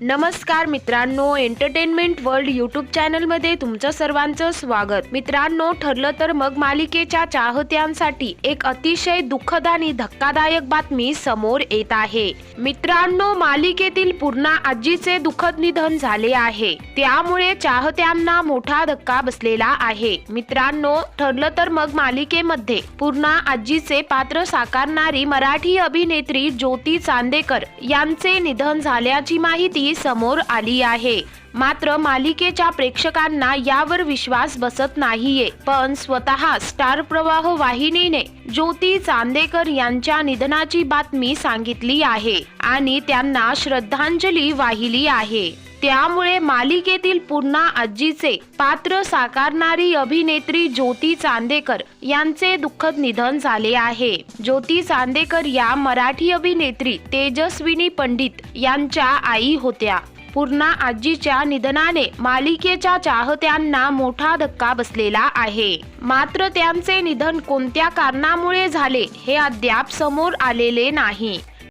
नमस्कार मित्रांनो entertainment world YouTube चॅनलमध्ये तुमचं सर्वांचं स्वागत. मित्रांनो ठरलं तर मग मालिकेच्या चाहत्यांसाठी एक अतिशय दुःखद आणि धक्कादायक बातमी समोर येत आहे. मित्रांनो मालिकेतील पूर्णा आजीचे दुःखद निधन झाले आहे. त्यामुळे चाहत्यांना मोठा धक्का बसलेला आहे. मित्रांनो ठरलं तर मग मालिकेमध्ये पूर्णा आजीचे पात्र साकारणारी मराठी अभिनेत्री ज्योती चांदेकर यांचे निधन झाल्याची माहिती समोर आली आहे. मात्र मालिकेच्या प्रेक्षकांना यावर विश्वास बसत नाहीये. पण स्वतः स्टार प्रवाह वाहिनीने ज्योती चांदेकर यांच्या निधनाची बातमी सांगितली आहे आणि त्यांना श्रद्धांजली वाहिली आहे. त्यामुळे मालिकेतील पुन्हा आजीचे पात्र साकारणारी अभिनेत्री ज्योती चांदेकर यांचे दुःखद निधन झाले आहे. ज्योती चांदेकर या मराठी अभिनेत्री तेजस्विनी पंडित यांच्या आई होत्या. पूर्णा आजीच्या निधनाने मालिकेच्या चाहत्यांना मोठा धक्का बसलेला आहे. मात्र त्यांचे निधन कोणत्या कारणामुळे झाले हे अद्याप समोर आलेले नाही.